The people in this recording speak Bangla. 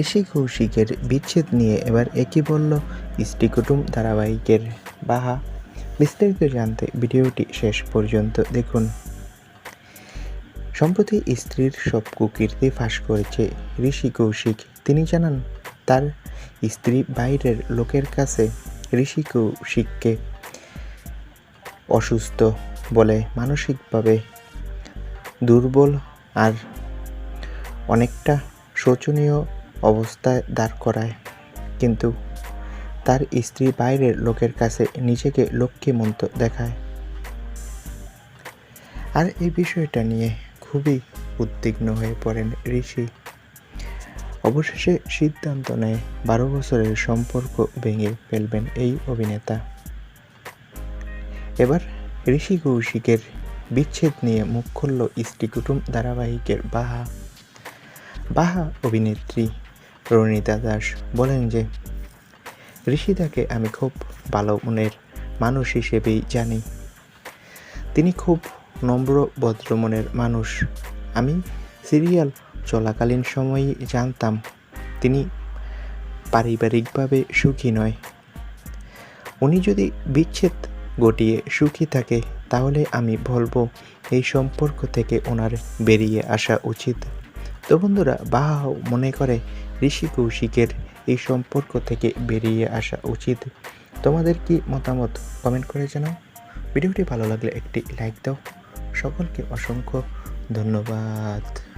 ঋষি কৌশিকের বিচ্ছেদ নিয়ে এবার একই বলল স্ত্রী কুটুম ধারাবাহিকের বাহা। বিস্তারিত জানতে ভিডিওটি শেষ পর্যন্ত দেখুন। সম্প্রতি স্ত্রীর সব কুকীর্তি ফাঁস করেছে ঋষি কৌশিক। তিনি জানান, তার স্ত্রী বাইরের লোকের কাছে ঋষি কৌশিককে অসুস্থ বলে মানসিকভাবে দুর্বল আর অনেকটা শোচনীয় অবস্থায় দাঁড় করায়। কিন্তু তার স্ত্রী বাইরের লোকের কাছে নিজেকে লক্ষ্মীমন্ত দেখায়। আর এই বিষয়টা নিয়ে খুবই উদ্বিগ্ন হয়ে পড়েন ঋষি। অবশেষে সিদ্ধান্ত নেয় বারো বছরের সম্পর্ক ভেঙে ফেলবেন এই অভিনেতা। এবার ঋষি কৌশিকের বিচ্ছেদ নিয়ে মুখ খুলল স্ত্রী কুটুম ধারাবাহিকের বাহা। বাহা অভিনেত্রী রণিতা দাস বলেন যে, ঋষিদাকে আমি খুব ভালো মনের মানুষ হিসেবেই জানি। তিনি খুব নম্র, ভদ্র মনের মানুষ। আমি সিরিয়াল চলাকালীন সময়ই জানতাম, তিনি পারিবারিকভাবে সুখী নয়। উনি যদি বিচ্ছেদ ঘটিয়ে সুখী থাকে, তাহলে আমি বলব, এই সম্পর্ক থেকে ওনার বেরিয়ে আসা উচিত। তো বন্ধুরা বাহাও মনে করে ঋষি কৌশিকের এই সম্পর্ক থেকে বেরিয়ে আসা উচিত। তোমাদের কি মতামত কমেন্ট করে জানাও। ভিডিওটি ভালো লাগলে একটি লাইক দাও। সকলকে অসংখ্য ধন্যবাদ।